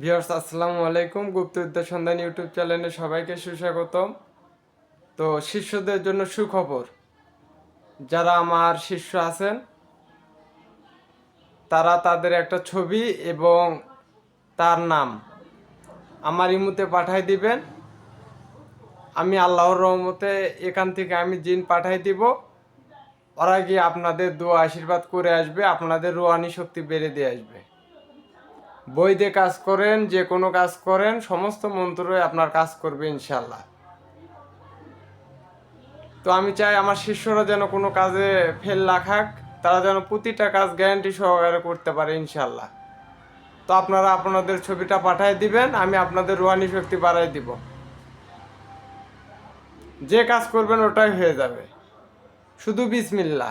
Viewers, আসসালামু আলাইকুম। গুপ্ত গুপ্তবিদ্যা সন্ধান ইউটিউব চ্যানেলে সবাইকে সুস্বাগতম। তো শিষ্যদের জন্য সুখবর, যারা আমার শিষ্য আছেন, তারা তাদের একটা ছবি এবং তার নাম আমার ইমুতে পাঠাই দিবেন। আমি আল্লাহর রহমতে এখান থেকে আমি জিন পাঠাই দিব। ওরা গিয়ে আপনাদের দোয়া আশীর্বাদ করে আসবে, আপনাদের রোহানি শক্তি বেড়ে দিয়ে আসবে। বই দিয়ে কাজ করেন, যে কোনো কাজ করেন, সমস্ত মন্ত্রই আপনার কাজ করবে ইনশাল্লাহ তো আমি চাই আমার শিষ্যরা যেন কোনো কাজে ফেল না খাক, তারা যেন প্রতিটা কাজ গ্যারান্টি সহকারে করতে পারে ইনশাল্লাহ তো আপনারা আপনাদের ছবিটা পাঠিয়ে দিবেন, আমি আপনাদের রোহানি শক্তি বাড়াই দিব। যে কাজ করবেন ওটাই হয়ে যাবে। শুধু বিসমিল্লা